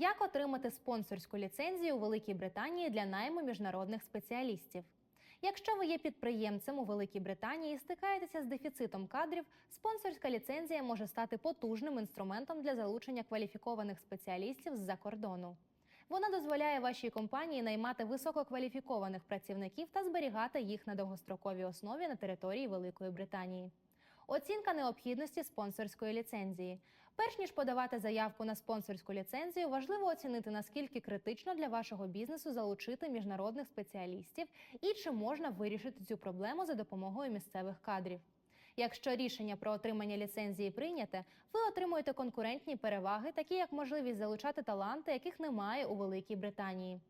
Як отримати спонсорську ліцензію у Великій Британії для найму міжнародних спеціалістів? Якщо ви є підприємцем у Великій Британії і стикаєтеся з дефіцитом кадрів, спонсорська ліцензія може стати потужним інструментом для залучення кваліфікованих спеціалістів з-за кордону. Вона дозволяє вашій компанії наймати висококваліфікованих працівників та зберігати їх на довгостроковій основі на території Великої Британії. Оцінка необхідності спонсорської ліцензії. Перш ніж подавати заявку на спонсорську ліцензію, важливо оцінити наскільки критично для вашого бізнесу залучити міжнародних спеціалістів і чи можна вирішити цю проблему за допомогою місцевих кадрів. Якщо рішення про отримання ліцензії прийняте, ви отримуєте конкурентні переваги, такі як можливість залучати таланти, яких немає у Великій Британії.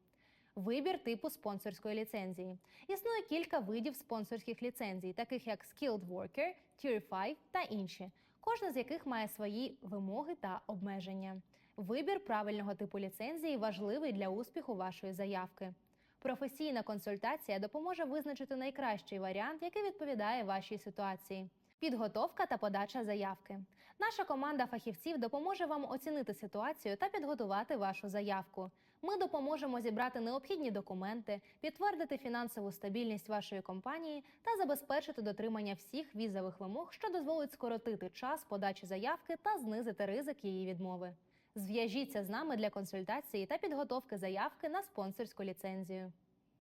Вибір типу спонсорської ліцензії. Існує кілька видів спонсорських ліцензій, таких як Skilled Worker, Tier 5 та інші, кожна з яких має свої вимоги та обмеження. Вибір правильного типу ліцензії важливий для успіху вашої заявки. Професійна консультація допоможе визначити найкращий варіант, який відповідає вашій ситуації. Підготовка та подача заявки. Наша команда фахівців допоможе вам оцінити ситуацію та підготувати вашу заявку. Ми допоможемо зібрати необхідні документи, підтвердити фінансову стабільність вашої компанії та забезпечити дотримання всіх візових вимог, що дозволить скоротити час подачі заявки та знизити ризик її відмови. Зв'яжіться з нами для консультації та підготовки заявки на спонсорську ліцензію.